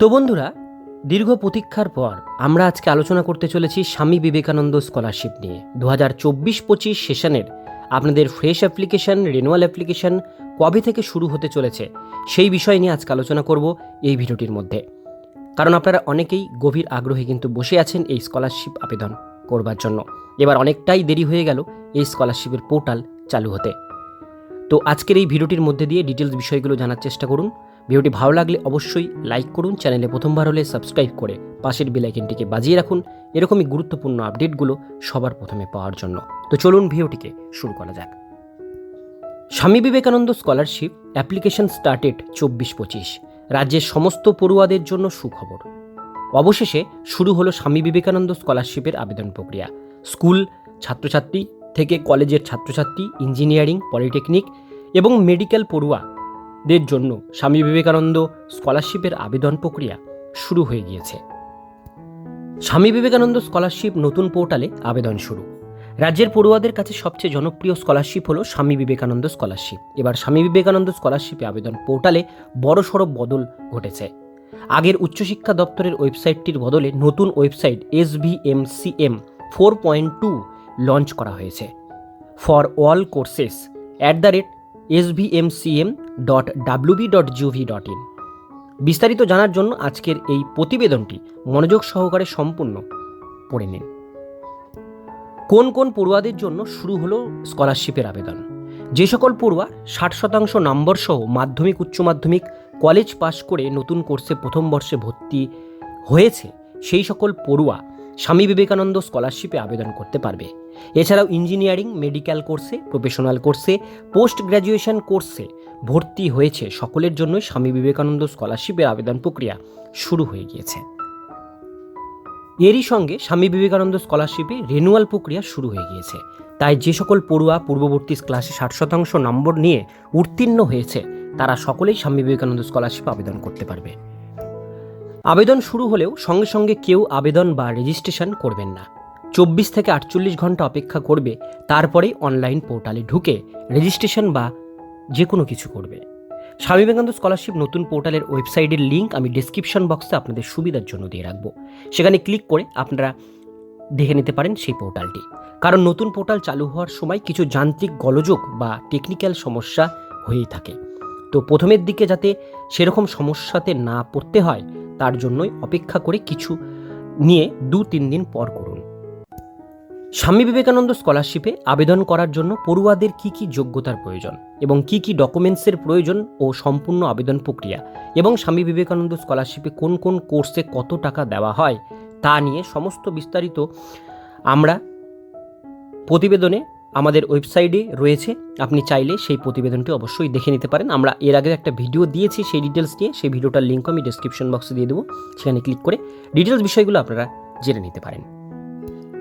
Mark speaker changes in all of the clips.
Speaker 1: তো বন্ধুরা, দীর্ঘ প্রতীক্ষার পর আমরা আজকে আলোচনা করতে চলেছি স্বামী বিবেকানন্দ স্কলারশিপ নিয়ে। দু হাজার চব্বিশ পঁচিশ সেশনের আপনাদের ফ্রেশ অ্যাপ্লিকেশন রিনুয়াল অ্যাপ্লিকেশন কবে থেকে শুরু হতে চলেছে সেই বিষয় নিয়ে আজকে আলোচনা করব এই ভিডিওটির মধ্যে। কারণ আপনারা অনেকেই গভীর আগ্রহে কিন্তু বসে আছেন এই স্কলারশিপ আবেদন করবার জন্য। এবার অনেকটাই দেরি হয়ে গেল এই স্কলারশিপের পোর্টাল চালু হতে। তো আজকের এই ভিডিওটির মধ্যে দিয়ে ডিটেলস বিষয়গুলো জানার চেষ্টা করুন। ভিডিওটি ভালো লাগলে অবশ্যই লাইক করুন, চ্যানেলে প্রথমবার হলে সাবস্ক্রাইব করে পাশের বেলাইকেনটিকে বাজিয়ে রাখুন। এরকমই গুরুত্বপূর্ণ আপডেটগুলো সবার প্রথমে পাওয়ার জন্য। তো চলুন ভিডিওটিকে শুরু করা যাক। Swami Vivekananda scholarship application started চব্বিশ পঁচিশ। রাজ্যের সমস্ত পড়ুয়াদের জন্য সুখবর। অবশেষে শুরু হলো স্বামী বিবেকানন্দ স্কলারশিপের আবেদন প্রক্রিয়া। স্কুল, ছাত্রছাত্রী থেকে কলেজের ছাত্রছাত্রী, ইঞ্জিনিয়ারিং, পলিটেকনিক এবং মেডিকেল পড়ুয়াদের জন্য স্বামী বিবেকানন্দ স্কলারশিপের আবেদন প্রক্রিয়া শুরু হয়ে গিয়েছে। স্বামী বিবেকানন্দ স্কলারশিপ নতুন পোর্টালে আবেদন শুরু। রাজ্যের পড়ুয়াদের কাছে সবচেয়ে জনপ্রিয় স্কলারশিপ হলো স্বামী বিবেকানন্দ স্কলারশিপ। এবার স্বামী বিবেকানন্দ স্কলারশিপে আবেদন পোর্টালে বড়সড় বদল ঘটেছে। আগের উচ্চশিক্ষা দপ্তরের ওয়েবসাইটটির বদলে নতুন website S V M C M four point two launch করা হয়েছে। For all courses at the rate S V M C dot dot dot in বিস্তারিত জানার জন্য আজকের এই প্রতিবেদনটি মনোযোগ সহকারে সম্পূর্ণ পড়ে নিন। কোন কোন পড়ুয়াদের জন্য শুরু হলো স্কলারশিপের আবেদন? যে সকল পড়ুয়া ষাট শতাংশ নম্বর সহ মাধ্যমিক, উচ্চ মাধ্যমিক, কলেজ পাশ করে নতুন কোর্সে প্রথম বর্ষে ভর্তি হয়েছে, সেই সকল পড়ুয়া স্বামী বিবেকানন্দ স্কলারশিপে আবেদন করতে পারবে। এছাড়াও ইঞ্জিনিয়ারিং মেডিকেল কোর্সে, প্রফেশনাল কোর্সে, পোস্ট গ্র্যাজুয়েশন কোর্সে ভর্তি হয়েছে। সকলের জন্যই স্বামী বিবেকানন্দ স্কলারশিপের আবেদন প্রক্রিয়া শুরু হয়ে গিয়েছে। এরই সঙ্গে স্বামী বিবেকানন্দ স্কলারশিপে রেনুয়াল প্রক্রিয়া শুরু হয়ে গিয়েছে। তাই যে সকল পড়ুয়া পূর্ববর্তী ক্লাসে ষাট শতাংশ নম্বর নিয়ে উত্তীর্ণ হয়েছে, তারা সকলেই স্বামী বিবেকানন্দ স্কলারশিপ আবেদন করতে পারবে। আবেদন শুরু হলেও সঙ্গে সঙ্গে কেউ আবেদন বা রেজিস্ট্রেশন করবেন না। চব্বিশ থেকে আটচল্লিশ ঘণ্টা অপেক্ষা করবে তারপরেই অনলাইন পোর্টালে ঢুকে রেজিস্ট্রেশন বা যে কোনো কিছু করবে। স্বামী বিবেকানন্দ স্কলারশিপ নতুন পোর্টালের ওয়েবসাইটের লিঙ্ক আমি ডিসক্রিপশন বক্সে আপনাদের সুবিধার জন্য দিয়ে রাখব। সেখানে ক্লিক করে আপনারা দেখে নিতে পারেন সেই পোর্টালটি। কারণ নতুন পোর্টাল চালু হওয়ার সময় কিছু যান্ত্রিক গলযোগ বা টেকনিক্যাল সমস্যা হয়েই থাকে। তো প্রথমের দিকে যাতে সেরকম সমস্যাতে না পড়তে হয় তার জন্যই অপেক্ষা করে কিছু নিয়ে দু তিন দিন পর করুন। স্বামী বিবেকানন্দ স্কলারশিপে আবেদন করার জন্য পড়ুয়াদের কি কি যোগ্যতার প্রয়োজন এবং কি কি ডকুমেন্টসের প্রয়োজন ও সম্পূর্ণ আবেদন প্রক্রিয়া এবং স্বামী বিবেকানন্দ স্কলারশিপে কোন কোন কোর্সে কত টাকা দেওয়া হয় তা নিয়ে সমস্ত বিস্তারিত আমরা প্রতিবেদনে আমাদের ওয়েবসাইটে রয়েছে। আপনি চাইলে সেই প্রতিবেদনটি অবশ্যই দেখে নিতে পারেন। আমরা এর আগে একটা ভিডিও দিয়েছি সেই ডিটেলস নিয়ে। সেই ভিডিওটার লিঙ্ক আমি ডিসক্রিপশন বক্সে দিয়ে দেবো। সেখানে ক্লিক করে ডিটেলস বিষয়গুলো আপনারা জেনে নিতে পারেন।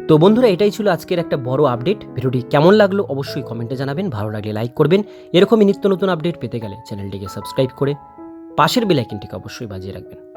Speaker 1: তো বন্ধুরা, এটাই ছিল আজকের একটা বড় আপডেট ভিডিওটি কেমন লাগল অবশ্যই কমেন্টে জানাবেন। ভালো লাগলে লাইক করবেন। এরকমই নিত্য নতুন আপডেট পেতে গেলে চ্যানেলটিকে সাবস্ক্রাইব করে পাশের বেলাইকিনটিকে অবশ্যই বাজিয়ে রাখবেন।